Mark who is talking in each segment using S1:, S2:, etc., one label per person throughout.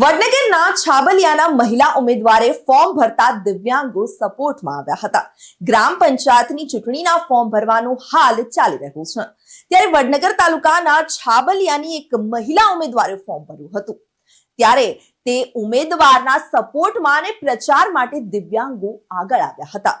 S1: વડનગરના છાબલિયાના મહિલા ઉમેદવારે ફોર્મ ભરતા દિવ્યાંગો સપોર્ટમાં આવ્યા હતા. ગ્રામ પંચાયતની ચૂંટણીના ફોર્મ ભરવાનું હાલ ચાલી રહ્યું છે. ત્યારે વડનગર તાલુકાના છાબલિયાની એક મહિલા ઉમેદવારે ફોર્મ ભર્યું હતું. ત્યારે તે ઉમેદવારના સપોર્ટમાં અને પ્રચાર માટે દિવ્યાંગો આગળ આવ્યા હતા.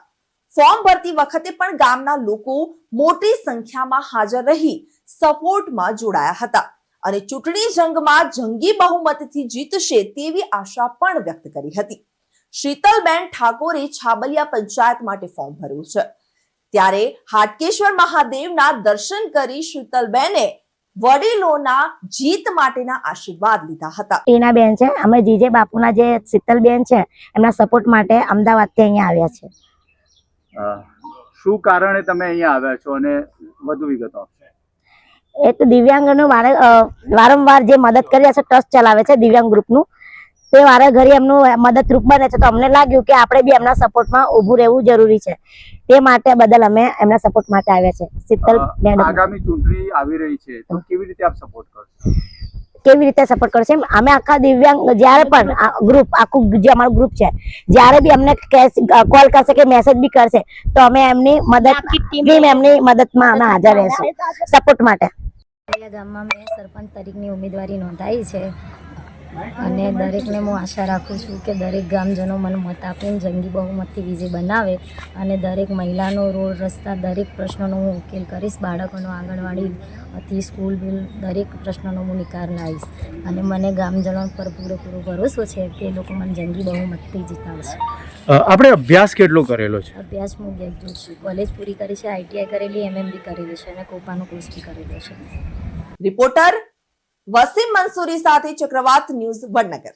S1: ફોર્મ ભરતી વખતે પણ ગામના લોકો મોટી સંખ્યામાં હાજર રહી સપોર્ટમાં જોડાયા હતા. અને ચૂંટણી જંગમાં જંગી બહુમતથી જીતશે તેવી આશા પણ વ્યક્ત કરી હતી. શીતલબેન ઠાકોરે છાબલિયા પંચાયત માટે ફોર્મ ભર્યું છે. ત્યારે હાટકેશ્વર મહાદેવના દર્શન કરી શીતલબેને વડીલોના જીત માટેના આશીર્વાદ લીધા હતા.
S2: ટીનાબેન છે અમે જીજે બાપુના જે શીતલબેન છે એમના સપોર્ટ માટે અમદાવાદથી અહીંયા આવ્યા છે.
S3: શું કારણે તમે અહીંયા આવ્યા છો અને વધુ વિગતો આપશો?
S2: એ દિવ્યાંગનું વારે વારંવાર જે મદદ કરી રહ્યા છે ટ્રસ્ટ ચલાવે છે દિવ્યાંગ ગ્રુપનું તે વારે ઘરે એમનું મદદરૂપ બને છે. તો અમને લાગ્યું કે આપણે બી એમના સપોર્ટમાં ઊભું રહેવું જરૂરી છે. તે માટે બદલ અમે એમના સપોર્ટ માટે આવ્યા છે. શીતલ મેડમ.
S3: આગામી ચૂંટણી આવી રહી છે તો કેવી રીતે આપ સપોર્ટ કરશો?
S2: કેવી રીતે સપોર્ટ કરશે અમે આખા દિવ્યાંગ જ્યારે પણ ગ્રુપ આખું જે અમારું ગ્રુપ છે જ્યારે બી અમને કોલ કરશે કે મેસેજ બી કરશે તો અમે એમની મદદ ટીમ એમની મદદમાં અમે હાજર રહેશું. સપોર્ટ માટે.
S4: ગામમાં મેં સરપંચ તરીકેની ઉમેદવારી નોંધાઈ છે. અને દરેકને હું આશા રાખું છું કે દરેક ગામજનો મને મત આપીને જંગી બહુમતથી વિજય બનાવે અને દરેક મહિલાનો રોડ રસ્તા દરેક પ્રશ્નનો હું ઉકેલ કરીશ. બાળકોનો આંગણવાડીથી સ્કૂલ બિલ દરેક પ્રશ્નનો હું નિકાલ લાવીશ. અને મને ગામજનો પર પૂરેપૂરો ભરોસો છે કે એ લોકો મને જંગી બહુમતથી જીતાડશે.
S3: આપણે અભ્યાસ કેટલો કરેલો છે?
S4: અભ્યાસ હું ગ્રેજ્યુએટ છું. કોલેજ પૂરી કરી છે આઈટીઆઈ કરેલી એમએમબી કરેલી છે અને કોપાનો કોર્સ બી કરેલો છે.
S1: રિપોર્ટર વસીમ મંસૂરી સાથે ચક્રવાત ન્યૂઝ વડનગર.